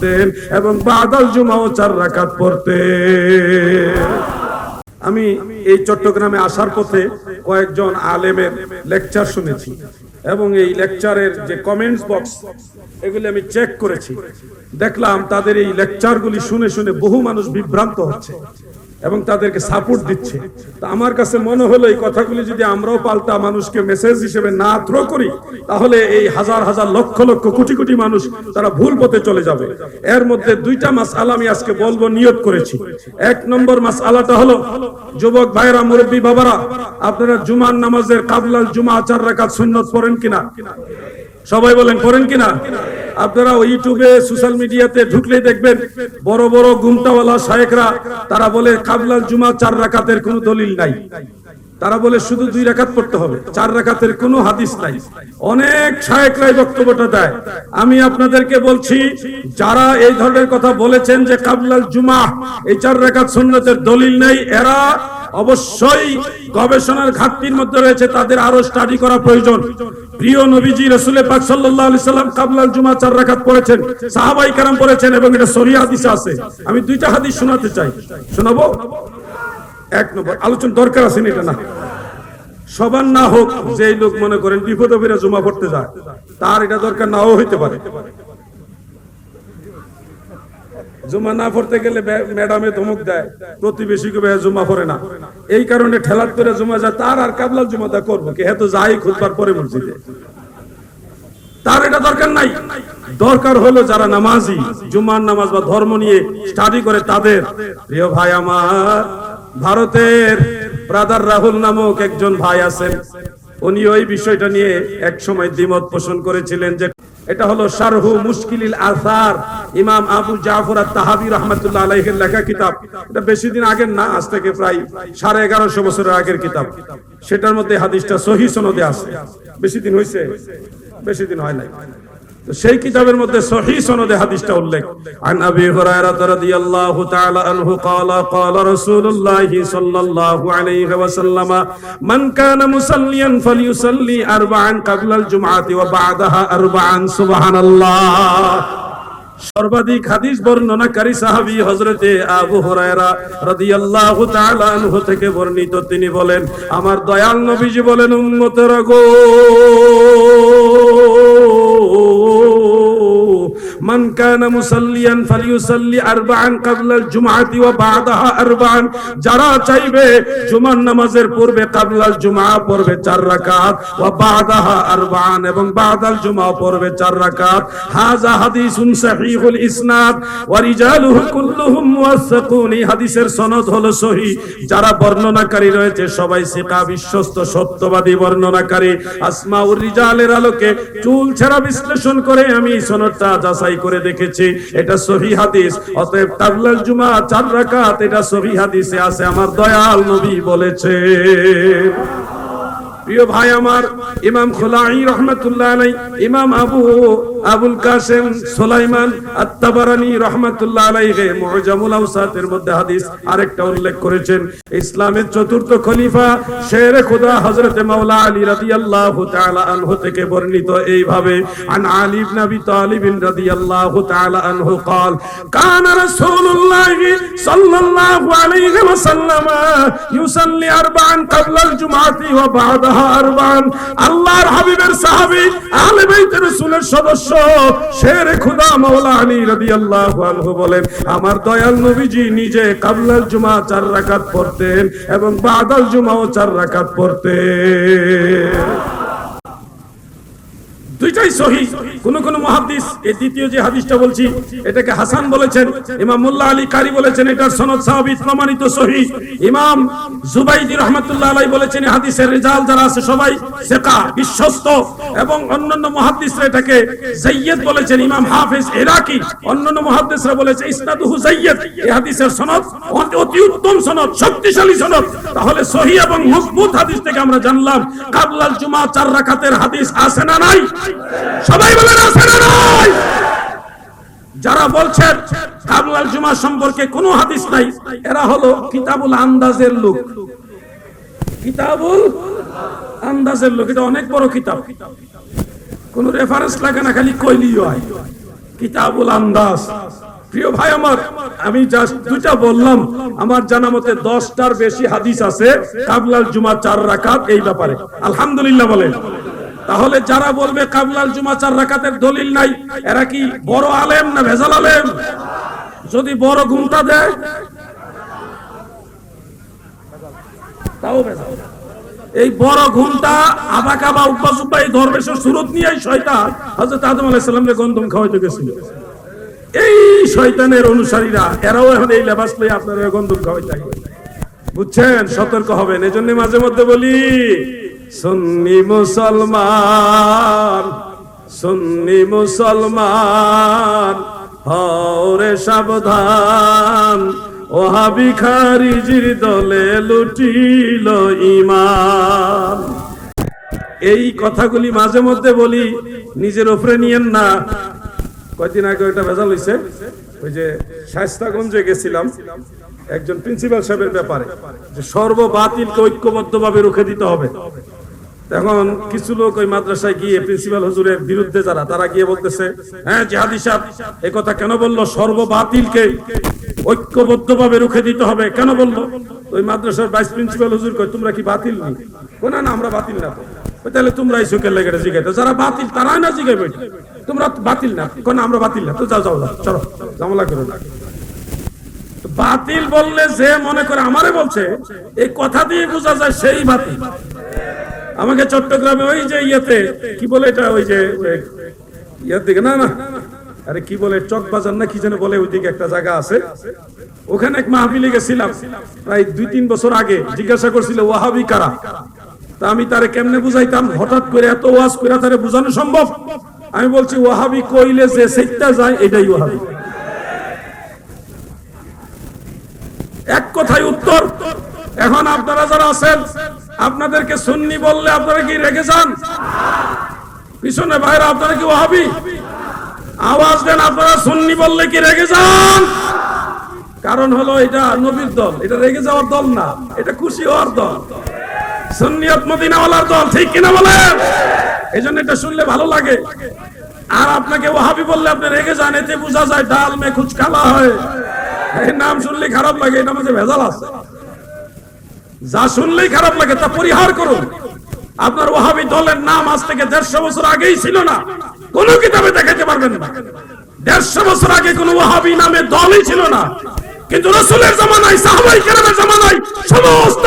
পড়তেন এবং বাদাল জুমাও চার রাকাত পড়তেন। আমি এই চট্টগ্রামে আসার পথে কয়েকজন আলেমের লেকচার শুনেছি এবং এই লেকচারের যে কমেন্টস বক্স এগুলি আমি চেক করেছি। দেখলাম তাদের এই লেকচারগুলি শুনে শুনে বহু মানুষ বিভ্রান্ত হচ্ছে। এবং তাদেরকে সাপোর্ট দিচ্ছে। তা আমার কাছে মনে হলো এই কথাগুলি যদি আমরাও পাল্টা মানুষকে মেসেজ হিসেবে না থ্রো করি, তাহলে এই হাজার হাজার লক্ষ লক্ষ কোটি কোটি মানুষ তারা ভুল পথে চলে যাবে। এর মধ্যে দুইটা মাস আমি আজকে বলব, নিয়ত করেছি। এক নম্বর মাস আলাটা হলো, যুবক ভাইরা মুরব্বী বাবারা, আপনারা জুমার নামাজের কাবলাল জুমা চার রাকাত সুন্নত পড়েন কিনা? সবাই বলেন করেন কিনা? আপনারা ওই ইউটিউবে, সোশ্যাল মিডিয়াতে ঢুকলেই দেখবেন, বড় বড় গুমটাওয়ালা শায়েকরা, তারা বলে কাবলাল জুমা চার রাকাতের কোনো দলিল নাই। তারা বলে শুধু দুই রাকাত পড়তে হবে, চার রাকাতের কোনো হাদিস নাই। অনেক শায়েকরাই বক্তব্যটা দেয়। আমি আপনাদেরকে বলছি, যারা এই ধরনের কথা বলেছেন যে কাবলাল জুমা, এই চার রাকাত সুন্নতের দলিল নাই, এরা অবশ্যই গবেষণার ঘাটতির মধ্যে রয়েছে, তাদের আরও স্টাডি করা প্রয়োজন। প্রিয় নবীজি রসুলের পাক সাল্লাল্লাহু আলাইহি সাল্লাম কাবলাল জুমা চার রাকাত পড়েছেন, সাহাবাই কারাম পড়েছেন এবং এটা সহিহ হাদিসে আছে। আমি দুইটা হাদিস শোনাতে চাই। শোনাবো? এক নম্বর, আলোচনা দরকার আছে এটা না? সবার না হোক যে লোক মনে করেন বিপদ জমা পড়তে যায়, তার এটা দরকার নাও হইতে পারে। জমা না পড়তে গেলে ম্যাডামে ধমক দেয়। প্রতিবেশীকে বে জমা পড়ে না। এই কারণে ঠেলার করে জমা যায়, তার আর কাবলাল জমাটা করব কি? এত যাই খুদবার পরে মসজিদে। তার এটা দরকার নাই। দরকার হলো যারা নামাজি জুমার নামাজ বা ধর্ম নিয়ে স্টাডি করে তাদের। প্রিয় ভাই আমার, ভারতের ব্রাদার রাহুল নামক একজন ভাই আছেন। উনি ওই বিষয়টা নিয়ে এক সময় দ্বিমত পোষণ করেছিলেন যে এটা হলো শারহু মুশকিলিল আসার। ইমাম আবু জাফর তাহাবি রহমতুল্লাহ আলাইহের লেখা কিতাব। এটা বেশি দিন আগের না, আজ থেকে প্রায় সাড়ে এগারোশো বছরের আগের কিতাব। সেটার মধ্যে হাদিসটা সহি সনদে আছে। বেশি দিন হয়েছে বেশি দিন হয় নাই। সেই কিতাবের মধ্যে সহি সনদে হাদিসটা উল্লেখ। আন আবি হুরায়রা রাদিয়াল্লাহু তাআলা আনহু ক্বালা ক্বালা রাসূলুল্লাহি সাল্লাল্লাহু আলাইহি ওয়া সাল্লাম মান কানা মুসাল্লিয়ান ফালিউসাল্লি আরবাআন ক্বাবলাল জুমআতি ওয়া বা'দাহা আরবাআন সুবহানাল্লাহ। সর্বাধিক হাদিস বর্ণনাকারী সাহাবী হযরতে আবু হুরায়রা রাদিয়াল্লাহু তাআলা আনহু থেকে বর্ণিত। তিনি বলেন, আমার দয়াল নবীজি বলেন, উম্মতেরা গো من كان مصليا فليصلي اربعا قبل الجمعه وبعدها اربعا جرا যারা চাইবে জুমার নামাজের পূর্বে قبل الجمعه পড়বে চার রাকাত ওয়া বাদাহা এবং بعد الجمعه পড়বে চার রাকাত। هذا حديث صحيح الاسناد ورجاله كلهم موثقون হাদিসের সনদ হলো সহি। যারা বর্ণনাকারী রয়েছে সবাই সেটা বিশ্বস্ত সত্যবাদী বর্ণনাকারী। আসমাউর রিজালের আলোকে চুল ছাড়া বিশ্লেষণ করে আমি সনদটা যাচাই করে দেখেছি। এটা সহি হাদিস। অতএব তাবলাল জুমা চার রাকাত, এটা সহি হাদিসে আছে। আমার দয়াল নবী বলেছে। প্রিয় ভাই আমার, ইমাম খোলাই রহমতুল্লাহ আলাই ইমাম আবু আবুল কাসেম সুলাইমান আত্তাবারানি রহমতুল্লাহ আলাইহি মুজামুল আওসাতের মধ্যে হাদিস আরেকটা উল্লেখ করেছেন ইসলামের চতুর্থ খলিফা শের খুদা হযরত মাওলা আলী রাদিয়াল্লাহু তাআলা আনহু থেকে বর্ণিত এইভাবে আন আলী ইবনে আবি তালিব রাদিয়াল্লাহু তাআলা আনহু قال كان رسول الله صلى الله عليه وسلم يصلي اربعا قبل الجمعه وبعدها اربعا আল্লাহর হাবিবের সাহাবী আহলে বাইতের রাসূলের সদস্য শের খুদা মাওলা আলী রাদিয়াল্লাহু বলেন, আমার দয়াল নিজে কাবলাল জুমা চার রাকাত পড়তেন এবং বাদাল জুমাও চার রাকাত পড়তেন। দুইটাই সহি। কোন কোন মহাদিস এই দ্বিতীয় যে হাদিসটা বলছি, এটাকে হাসান বলেছেন, ইমাম মোল্লা আলী কারি বলেছেন, এটার সনদ সাহাবিত প্রমাণিত সহি। ইমাম জুবাইদি রহমতুল্লাহ আলাই বলেছেন হাদিসের রেজাল যারা আছে সবাই সেকা বিশ্বস্ত, এবং অন্যান্য মহাদিসরা এটাকে জাইয়দ বলেছেন, ইমাম হাফেজ ইরাকি, অন্যান্য মহাদিসরা বলেছে, ইসনাদুহু জাইয়দ এই হাদিসের সনদ অতি উত্তম সনদ, শক্তিশালী সনদ। তাহলে সহি এবং মজবুত হাদিস থেকে আমরা জানলাম, কাবলাল জুমা চার রাকাতের হাদিস আছে না নাই? সবাই বলেন আছে না যারা বলছেন জুমা সম্পর্কে কোনো হাদিস নাই, এরা হলো কিতাবুল আন্দাজের লোক। কিতাবুল আন্দাজের লোক, এটা অনেক বড় কিতাব। কোন রেফারেন্স লাগে না, খালি হয়। কিতাবুল আন্দাজ। প্রিয় ভাই আমার, আমি জাস্ট দুটা বললাম, আমার জানা মতে দশটার বেশি হাদিস আছে কাবলাল জুমা চার রাকাত এই ব্যাপারে। আলহামদুলিল্লাহ বলেন। তাহলে যারা বলবে কাবলাল জুমা চার রাকাতের দলিল নাই, এরা কি বড় আলেম না ভেজাল আলেম? যদি বড় ঘুমটা দেয়, তাও ভেজাল। এই বড় ঘুমটা আবা কাবা উব্বা সুব্বা এই ধর্মেশের সুরত নিয়েই শয়তান। হযরত আদম আলাইহিস সালামকে গন্ধম খাওয়াইতে গেছিল। এই শয়তানের অনুসারীরা, এরাও এখন এই লেবাস লয়ে আপনারা গন্ধম খাওয়াইতে। বুঝছেন? সতর্ক হবেন। এজন্য মাঝে মধ্যে বলি সুন্নি মুসলমান সুন্নি মুসলমান হরে সাবধান। ওহাবি খারিজির দলে লুটিল ইমান এই কথাগুলি মাঝে মধ্যে বলি, নিজের ওপরে নিয়েন না। কয়দিন আগে ওইটা ভেজাল হইছে, ওই যে শাস্তাগঞ্জে গেছিলাম, একজন প্রিন্সিপাল সাহেবের ব্যাপারে, যে সর্ববাতিলকে ঐক্যবদ্ধভাবে রুখে দিতে হবে। এখন কিছু লোক ওই মাদ্রাসায় গিয়ে প্রিন্সিপাল হুজুরের বিরুদ্ধে যারা, তারা গিয়ে বলতেছে হ্যাঁ জিহাদি সাহেব এই কথা কেন বলল? সর্ববাতিলকে ঐক্যবদ্ধভাবে রুখে দিতে হবে, কেন বলল? ওই মাদ্রাসার ভাইস প্রিন্সিপাল হুজুর কয়, তোমরা কি বাতিল নি? না আমরা বাতিল না তাহলে তোমরা এই সুখের লেগে জিগাইতো যারা বাতিল, তারাই না জিগাইবে। তোমরা বাতিল না। কোন আমরা বাতিল না। তো যাও যাও চলো, ঝামেলা করো না। বাতিল বললে যে মনে করে আমারে বলছে এই কথা দিয়ে বোঝা যায় সেই বাতিল। আমাকে চট্টগ্রামে ওই যে ইয়েতে, কি বলে এটা ওই যে ইয়ের দিকে, না না, আরে কি বলে, চক বাজার না কি যেন বলে ওইদিকে একটা জায়গা আছে। ওখানে এক মাহফিলে গেছিলাম, প্রায় দুই তিন বছর আগে, জিজ্ঞাসা করছিল, ওয়াহাবি কারা? তা আমি তারে কেমনে বুঝাইতাম, হঠাৎ করে এত ওয়াজ করে তারে বোঝানো সম্ভব? আমি বলছি, ওয়াহাবি কইলে যে সেটা যায়, এটাই ওয়াহাবি। এক কথায় উত্তর, এখন আপনারা যারা আছেন আপনাদেরকে সুন্নি বললে আপনারা কি রেখে যান? পিছনে ভাইরা আপনারা কি ওহাবি আওয়াজ দেন, আপনারা সুন্নি বললে কি রেখে যান? কারণ হলো এটা নবীর দল, এটা রেগে যাওয়ার দল না, এটা খুশি হওয়ার দল। সুন্নিয়ত মদিনাওয়ালার দল, ঠিক কিনা বলেন? এই জন্য এটা শুনলে ভালো লাগে। আর আপনাকে ওহাবি বললে আপনি রেগে যান, এতে বোঝা যায় ডাল মে কুছ কালা হয়। এই নাম শুনলে খারাপ লাগে এটা মাঝে ভেজাল আছে। যা শুনলেই খারাপ লাগে, তা পরিহার করুন। আপনার ওহাবি দলের নাম আজ থেকে দেড়শো বছর আগেই ছিল না। কোন কিতাবে দেখাতে পারবেন না। দেড়শো বছর আগে কোন ওহাবি নামে দলই ছিল না। কিন্তু রসুলের জামানায়, সাহাবাই কেরামের জামানায় সমস্ত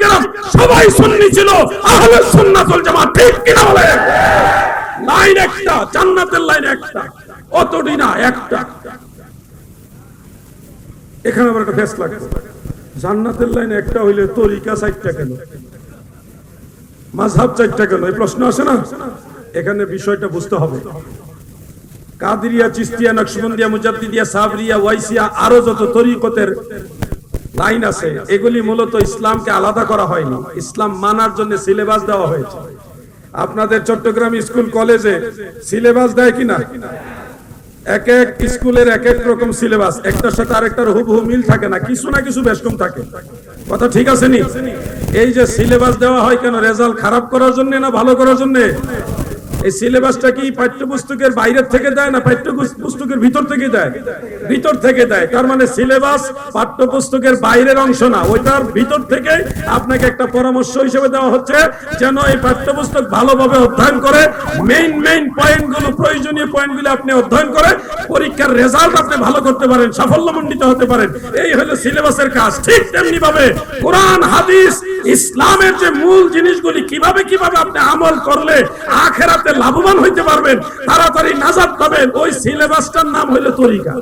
কেরাম সবাই সুন্নি ছিল, আহলে ঠিক কিনা বলে লাইন একটা, জান্নাতের লাইন একটা, অতটি না, একটা। এখানে আবার একটা ফেস লাগবে জান্নাতের লাইন একটা হইলে তরিকা চারটা কেন? মাঝহাব চারটা কেন? এই প্রশ্ন আসে না? এখানে বিষয়টা বুঝতে হবে। কাদিরিয়া, চিস্তিয়া, নকশবন্দিয়া, মুজাদ্দিদিয়া, সাবরিয়া, ওয়াইসিয়া আরও যত তরিকতের লাইন আছে, এগুলি মূলত ইসলামকে আলাদা করা হয়নি। ইসলাম মানার জন্য সিলেবাস দেওয়া হয়েছে। আপনাদের চট্টগ্রাম স্কুল কলেজে সিলেবাস দেয় কিনা? এক এক স্কুলের এক এক রকম সিলেবাস, একটার সাথে আরেকটার হুবহু মিল থাকে না, কিছু না কিছু বেশ কম থাকে। কথা ঠিক আছে নি? এই যে সিলেবাস দেওয়া হয় কেন, রেজাল্ট খারাপ করার জন্য না ভালো করার জন্য? এই সিলেবাসটা কি পাঠ্যপুস্তকের বাইরের থেকে দেয় না পাঠ্য পুস্তকের ভিতর থেকে দেয়? ভিতর থেকে দেয়। তার মানে সিলেবাস পাঠ্যপুস্তকের বাইরের অংশ না। ওইটার ভিতর থেকে আপনাকে একটা পরামর্শ হিসেবে দেওয়া হচ্ছে যেন এই পাঠ্যপুস্তক ভালোভাবে অধ্যয়ন করে মেইন মেইন পয়েন্টগুলো প্রয়োজনীয় পয়েন্টগুলো আপনি অধ্যয়ন করে পরীক্ষার রেজাল্ট আপনি ভালো করতে পারেন, সাফল্যমণ্ডিত হতে পারেন। এই হলো সিলেবাসের কাজ। ঠিক তেমনি ভাবে কোরআন, হাদিস, ইসলামের যে মূল জিনিসগুলি, কীভাবে কীভাবে আপনি আমল করলে আখেরাতে লাভবান হইতে পারবেন, তাড়াতাড়ি নাজাদ পাবেন, ওই সিলেবাসটার নাম হইল তরিকা।